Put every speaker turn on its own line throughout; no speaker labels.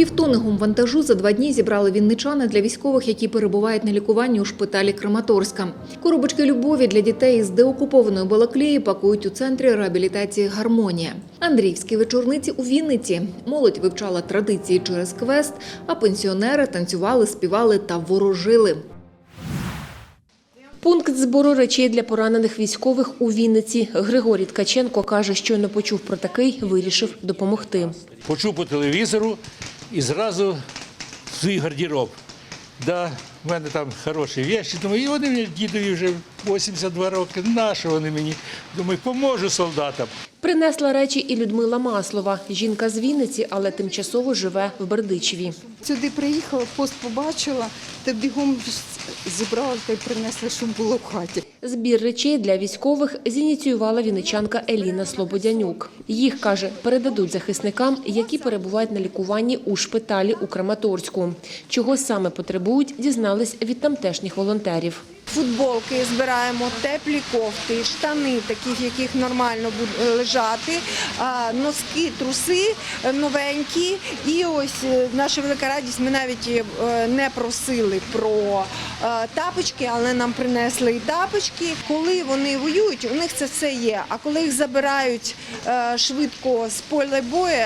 Півтони гумвантажу за два дні зібрали вінничани для військових, які перебувають на лікуванні у шпиталі Краматорська. Коробочки любові для дітей із деокупованої Балаклії пакують у центрі реабілітації Гармонія. Андріївські вечорниці у Вінниці. Молодь вивчала традиції через квест, а пенсіонери танцювали, співали та ворожили.
Пункт збору речей для поранених військових у Вінниці. Григорій Ткаченко каже, щойно почув про такий, вирішив допомогти.
почув по телевізору і зразу в свій гардероб. Да, в мене там хороші вещі. Думаю, і вони мені дідові вже 82 роки. Нащо вони мені? Думаю, поможу солдатам.
Принесла речі і Людмила Маслова. Жінка з Вінниці, але тимчасово живе в Бердичеві.
Сюди приїхала, пост побачила, та бігом зібрала та й принесла, щоб було в хаті.
Збір речей для військових зініціювала вінничанка Еліна Слободянюк. Їх, каже, передадуть захисникам, які перебувають на лікуванні у шпиталі у Краматорську. Чого саме потребують, дізнались від тамтешніх волонтерів.
Футболки збираємо, теплі кофти, штани, такі, в яких нормально буде лежати, носки, труси е, новенькі. І ось е, наша велика радість. Ми навіть е, не просили про тапочки, але нам принесли і тапочки. Коли вони воюють, у них це все є. А коли їх забирають швидко з поля бою,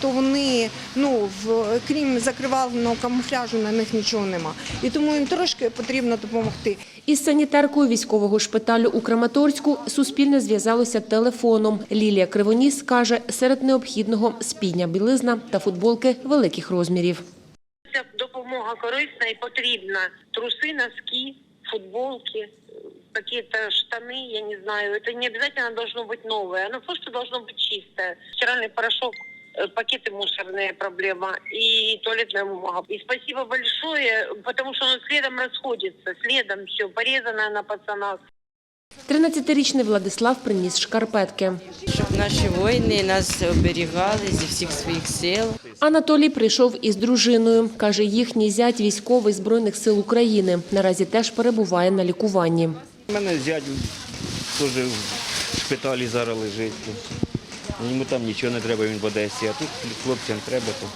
то вони, ну в крім закриваленого камуфляжу, на них нічого нема. І тому їм трошки потрібно допомогти.
Із санітаркою військового шпиталю у Краматорську Суспільне зв'язалося телефоном. Лілія Кривоніс каже, серед необхідного спідня білизна та футболки великих розмірів.
Ця допомога корисна і потрібна. Труси, носки, футболки, э, какие-то штаны, я не знаю. Это не обязательно должно быть новое, оно просто должно быть чистое. Стиральный порошок, э, пакеты мусорные проблема и туалетная бумага. И спасибо большое, потому что оно следом расходится, следом все, порезанное на пацанах.
13-річний Владислав приніс шкарпетки.
щоб наші воїни нас оберігали зі всіх своїх сил.
Анатолій прийшов із дружиною. Каже, їхній зять військовий Збройних сил України. Наразі теж перебуває на лікуванні.
У мене зять теж в шпиталі зараз лежить. Йому там нічого не треба, він в Одесі, а тут хлопцям треба, то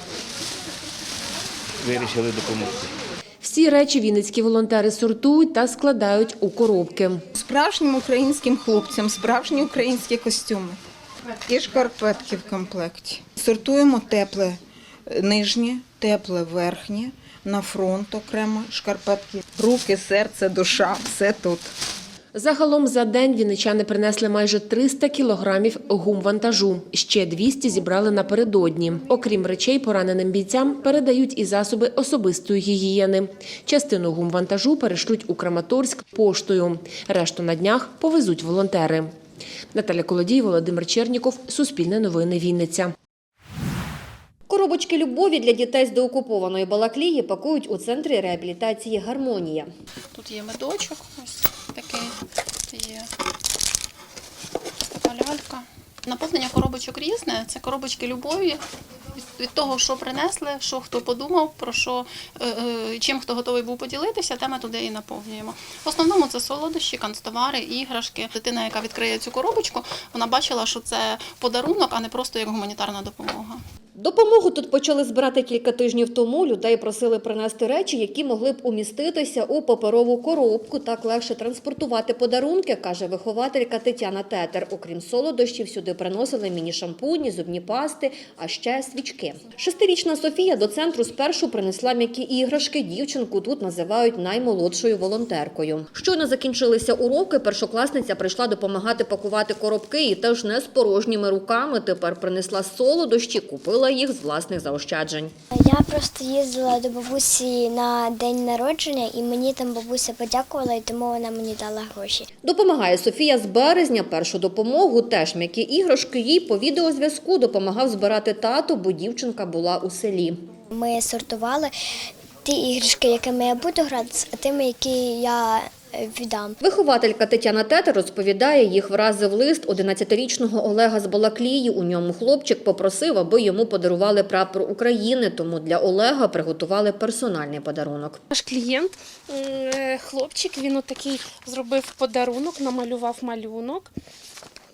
вирішили допомогти.
Всі речі вінницькі волонтери сортують та складають у коробки.
Справжнім українським хлопцям справжні українські костюми. І шкарпетки в комплекті. Сортуємо тепле нижнє, тепле верхнє, на фронт окремо шкарпетки. Руки, серце, душа все тут.
Загалом за день вінничани принесли майже 300 кілограмів гумвантажу. Ще 200 зібрали напередодні. Окрім речей, пораненим бійцям передають і засоби особистої гігієни. Частину гумвантажу перешлють у Краматорськ поштою. Решту на днях повезуть волонтери. Наталя Колодій, Володимир Черніков, Суспільне новини Вінниця.
Коробочки любові для дітей з деокупованої Балаклії пакують у центрі реабілітації Гармонія.
Тут є медочок, ось такий є така лялька. Наповнення коробочок різне. Це коробочки любові. Від, від того, що принесли, що хто подумав, про що е, е, чим хто готовий був поділитися, те ми туди і наповнюємо. В основному це солодощі, канцтовари, іграшки. Дитина, яка відкриє цю коробочку, вона бачила, що це подарунок, а не просто як гуманітарна допомога.
Допомогу тут почали збирати кілька тижнів тому. Людей просили принести речі, які могли б уміститися у паперову коробку. Так легше транспортувати подарунки, каже вихователька Тетяна Тетер. Окрім солодощів, сюди приносили міні-шампуні, зубні пасти, а ще свічки. Шестирічна Софія до центру спершу принесла м'які іграшки. Дівчинку тут називають наймолодшою волонтеркою. Щойно закінчилися уроки. Першокласниця прийшла допомагати пакувати коробки і теж не з порожніми руками. Тепер принесла солодощі, купила їх з власних заощаджень.
Я просто їздила до бабусі на день народження, і мені там бабуся подякувала, і тому вона мені дала гроші.
Допомагає Софія з березня. Першу допомогу теж м'які іграшки. Їй по відеозв'язку допомагав збирати тато, бо дівчинка була у селі.
Ми сортували ті іграшки, якими я буду гратися, а тими, які я віддам.
Вихователька Тетяна Тетер розповідає, їх вразив лист 11-річного Олега з Балаклії. У ньому хлопчик попросив, аби йому подарували прапор України, тому для Олега приготували персональний подарунок.
Наш клієнт, е, хлопчик, він отакий зробив подарунок, намалював малюнок.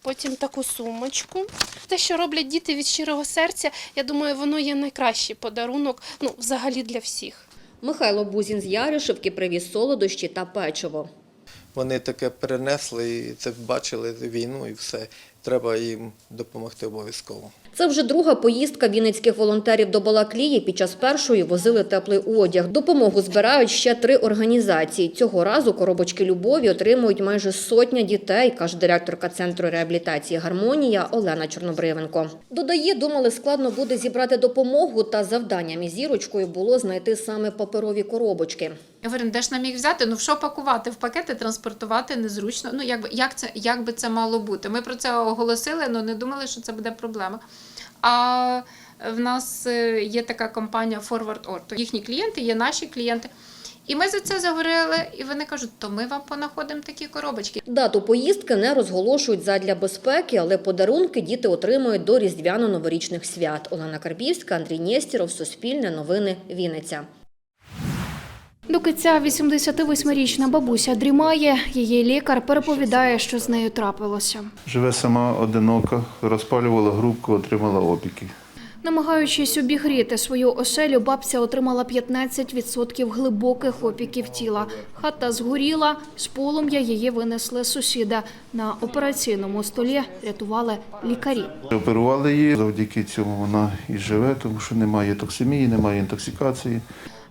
потім таку сумочку. Те, що роблять діти від щирого серця, я думаю, воно є найкращий подарунок ну, взагалі для всіх.
Михайло Бузін з Яришевки привіз солодощі та печиво.
Вони таке перенесли це бачили війну і все. Треба їм допомогти обов'язково.
Це вже друга поїздка вінницьких волонтерів до Балаклії. Під час першої возили теплий одяг. Допомогу збирають ще три організації. Цього разу коробочки любові отримують майже сотня дітей, каже директорка центру реабілітації Гармонія Олена Чорнобривенко. Додає, думали, складно буде зібрати допомогу, та завданням із зірочкою було знайти саме паперові коробочки.
Я говорю, де ж нам їх взяти? Ну, що пакувати? В пакети транспортувати незручно. Ну, як, як, це, як би це мало бути? Ми про це оголосили, але не думали, що це буде проблема. А в нас е, є така компанія Forward Orto. Їхні клієнти є наші клієнти. І ми за це заговорили, і вони кажуть, то ми вам понаходимо такі коробочки.
Дату поїздки не розголошують задля безпеки, але подарунки діти отримують до різдвяно-новорічних свят. Олена Карбівська, Андрій Нєстіров, Суспільне новини, Вінниця.
Доки ця 88-річна бабуся дрімає, її лікар переповідає, що з нею трапилося.
Живе сама одинока, розпалювала грубку, отримала опіки.
Намагаючись обігріти свою оселю, бабця отримала 15% глибоких опіків тіла. Хата згоріла, з полум'я її винесли сусіда. На операційному столі рятували лікарі.
Оперували її, завдяки цьому вона і живе, тому що немає токсимії, немає інтоксикації.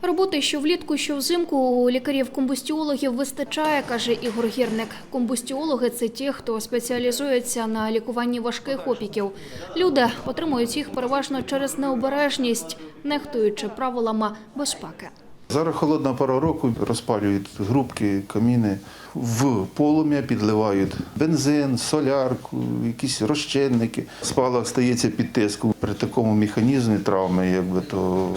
Роботи що влітку, що взимку у лікарів-комбустіологів вистачає, каже Ігор Гірник. Комбустіологи – це ті, хто спеціалізується на лікуванні важких опіків. Люди отримують їх переважно через необережність, нехтуючи правилами безпеки.
Зараз холодна пора року, розпалюють грубки, каміни в полум'я, підливають бензин, солярку, якісь розчинники. Спалах стається під тиском. При такому механізмі травми, якби то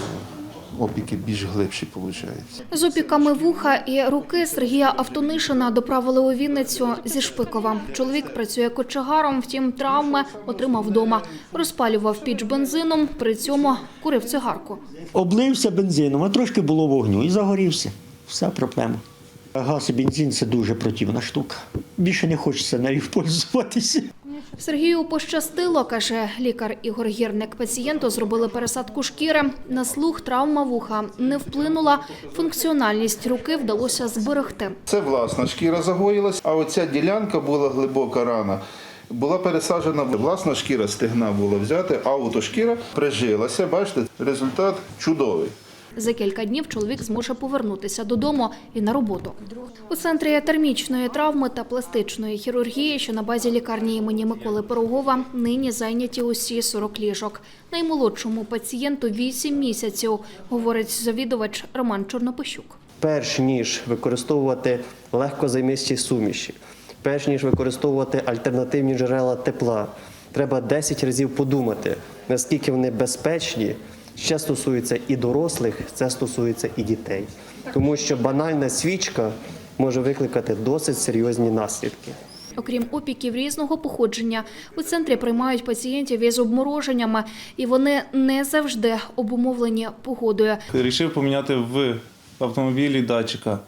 опіки більш глибші виходять.
З опіками вуха і руки Сергія Автонишина доправили у Вінницю зі Шпикова. Чоловік працює кочегаром, втім травми отримав вдома. Розпалював піч бензином, при цьому курив цигарку.
Облився бензином, а трошки було вогню і загорівся. Вся проблема. Газ і бензин це дуже противна штука. Більше не хочеться нею пользуватися.
Сергію пощастило, каже лікар Ігор Гірник. Пацієнту зробили пересадку шкіри. На слух травма вуха не вплинула. Функціональність руки вдалося зберегти.
Це власна шкіра загоїлась, а оця ділянка була глибока рана. Була пересаджена власна шкіра стегна була взяти, аутошкіра прижилася. Бачите, результат чудовий.
За кілька днів чоловік зможе повернутися додому і на роботу. У центрі термічної травми та пластичної хірургії, що на базі лікарні імені Миколи Пирогова, нині зайняті усі 40 ліжок. Наймолодшому пацієнту 8 місяців, говорить завідувач Роман Чорнопищук.
Перш ніж використовувати легкозаймисті суміші, перш ніж використовувати альтернативні джерела тепла, треба 10 разів подумати, наскільки вони безпечні. Ще стосується і дорослих, це стосується і дітей, тому що банальна свічка може викликати досить серйозні наслідки.
Окрім опіків різного походження, у центрі приймають пацієнтів із обмороженнями, і вони не завжди обумовлені погодою.
Рішив поміняти в автомобілі датчика.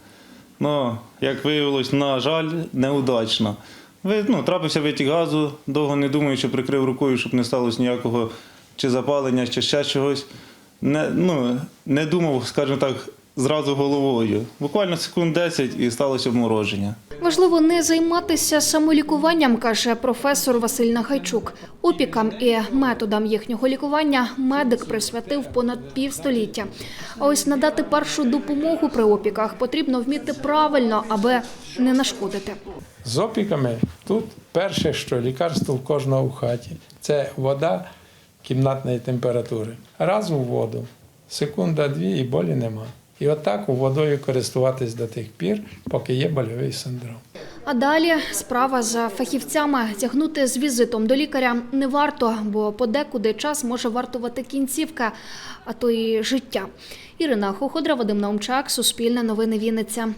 Ну, як виявилось, на жаль, неудачно. Ви- Ну, трапився витік газу, довго не думаючи, прикрив рукою, щоб не сталося ніякого чи запалення, чи ще чогось. Не, ну, не думав, скажімо так, зразу головою. Буквально секунд 10 і сталося обмороження.
Важливо не займатися самолікуванням, каже професор Василь Нахайчук. Опікам і методам їхнього лікування медик присвятив понад півстоліття. А ось надати першу допомогу при опіках потрібно вміти правильно, аби не нашкодити.
З опіками тут перше, що лікарство в кожного в хаті це вода кімнатної температури. Раз у воду, секунда-дві і болі нема. І отак у водою користуватись до тих пір, поки є больовий синдром.
А далі справа за фахівцями тягнути з візитом до лікаря не варто, бо подекуди час може вартувати кінцівка, а то і життя. Ірина Хоходра, Вадим Наумчак, Суспільне новини Вінниця.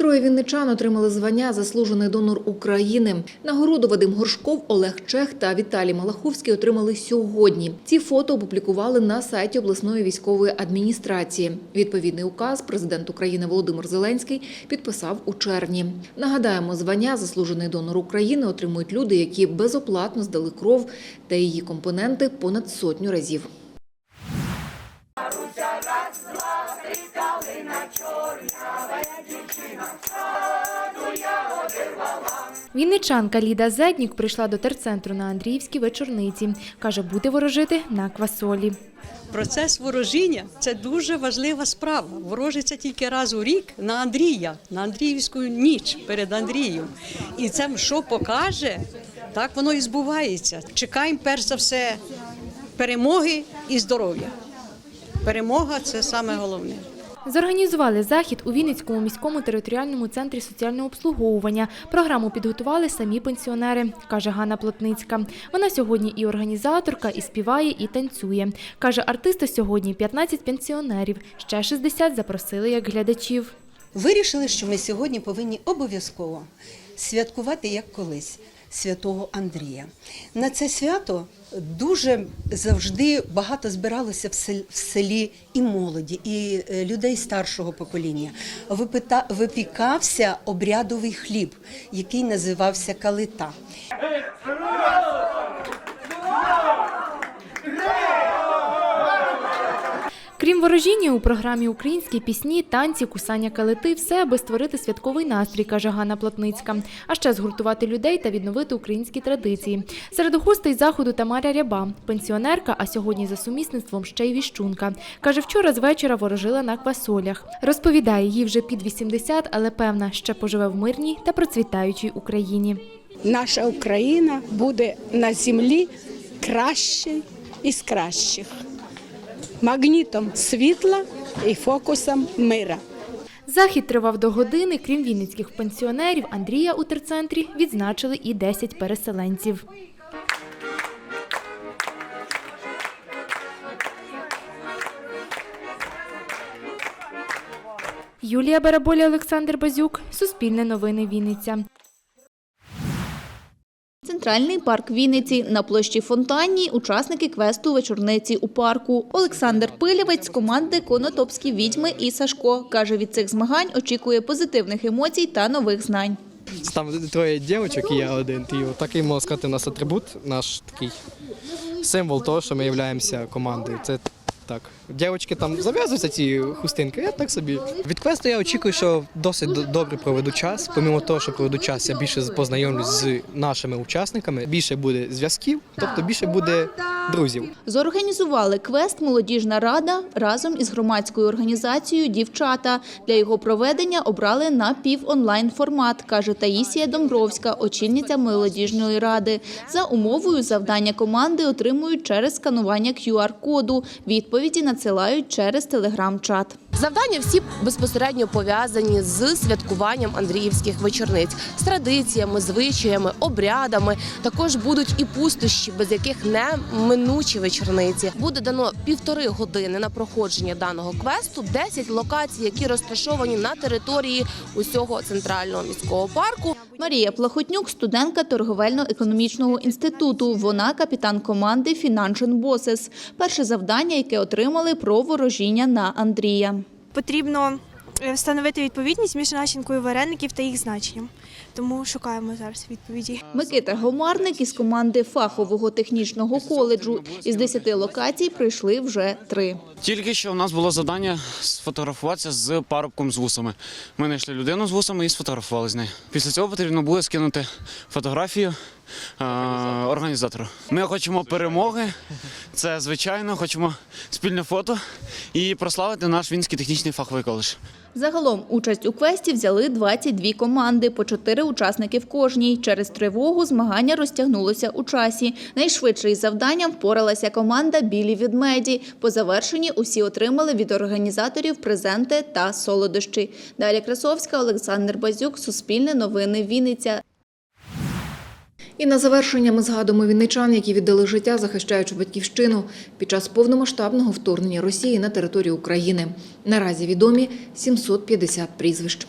Троє вінничан отримали звання Заслужений донор України. Нагороду Вадим Горшков, Олег Чех та Віталій Малаховський отримали сьогодні. Ці фото опублікували на сайті обласної військової адміністрації. Відповідний указ президент України Володимир Зеленський підписав у червні. Нагадаємо, звання Заслужений донор України отримують люди, які безоплатно здали кров та її компоненти понад сотню разів.
Вінничанка Ліда Зеднік прийшла до терцентру на Андріївській вечорниці. Каже, буде ворожити на квасолі.
Процес ворожіння це дуже важлива справа. Ворожиться тільки раз у рік на Андрія, на Андріївську ніч перед Андрієм. І це що покаже, так воно і збувається. Чекаємо перш за все перемоги і здоров'я. Перемога це саме головне.
Зорганізували захід у Вінницькому міському територіальному центрі соціального обслуговування. Програму підготували самі пенсіонери, каже Ганна Плотницька. Вона сьогодні і організаторка, і співає, і танцює. Каже, артисти сьогодні 15 пенсіонерів, ще 60 запросили як глядачів.
Вирішили, що ми сьогодні повинні обов'язково святкувати як колись святого Андрія. На це свято дуже завжди багато збиралося в сел- в селі і молоді, і е, людей старшого покоління. Випікався обрядовий хліб, який називався калита.
Крім ворожіння, у програмі українські пісні, танці, кусання калити – все, аби створити святковий настрій, каже Ганна Плотницька. А ще згуртувати людей та відновити українські традиції. Серед гостей заходу Тамаря Ряба, пенсіонерка, а сьогодні за сумісництвом ще й віщунка. Каже, вчора з вечора ворожила на квасолях. Розповідає, їй вже під 80, але певна, ще поживе в мирній та процвітаючій Україні.
наша Україна буде на землі кращою із кращих, магнітом світла і фокусом мира.
Захід тривав до години. Крім вінницьких пенсіонерів, Андрія у терцентрі відзначили і 10 переселенців. Юлія Бараболя, Олександр Базюк. Суспільне новини Вінниця.
Центральний парк Вінниці на площі Фонтанній учасники квесту вечорниці у парку. Олександр Пилявець з команди Конотопські відьми і Сашко каже, від цих змагань очікує позитивних емоцій та нових знань.
Там троє дівчинок і я один. І такий можна сказати, у нас атрибут, наш такий символ того, що ми являємося командою. Це так. Дівчатки там зав'язуються ці хустинки, я так собі. Від квесту я очікую, що досить добре проведу час. Помимо того, що проведу час, я більше познайомлюсь з нашими учасниками, більше буде зв'язків, тобто більше буде друзів.
Зорганізували квест Молодіжна рада разом із громадською організацією Дівчата. Для його проведення обрали напів-онлайн формат, каже Таїсія Домбровська, очільниця молодіжної ради. За умовою завдання команди отримують через сканування QR-коду. Відповіді надсилають через телеграм-чат.
Завдання всі безпосередньо пов'язані з святкуванням Андріївських вечорниць, з традиціями, звичаями, обрядами. Також будуть і пустощі, без яких не минучі вечорниці. Буде дано півтори години на проходження даного квесту, 10 локацій, які розташовані на території усього центрального міського парку.
Марія Плахотнюк – студентка торговельно-економічного інституту. Вона капітан команди Financial Bosses. Перше завдання, яке отримали про ворожіння на Андрія.
Потрібно е, встановити відповідність між начинкою вареників та їх значенням. Тому шукаємо зараз відповіді.
Микита Гомарник із команди фахового технічного коледжу. Із 10 локацій пройшли вже три.
Тільки що у нас було завдання сфотографуватися з парубком з вусами. Ми знайшли людину з вусами і сфотографували з нею. Після цього потрібно буде скинути фотографію організатору. Ми хочемо перемоги. Це звичайно, хочемо спільне фото і прославити наш Вінський технічний фаховий коледж.
Загалом участь у квесті взяли 22 команди, по 4 учасники в кожній. Через тривогу змагання розтягнулося у часі. Найшвидше із завданням впоралася команда «Білі відмеді». По завершенні усі отримали від організаторів презенти та солодощі. Дар'я Красовська, Олександр Базюк, Суспільне новини, Вінниця.
І на завершення ми згадуємо вінничан, які віддали життя, захищаючи батьківщину під час повномасштабного вторгнення Росії на територію України. Наразі відомі 750 прізвищ.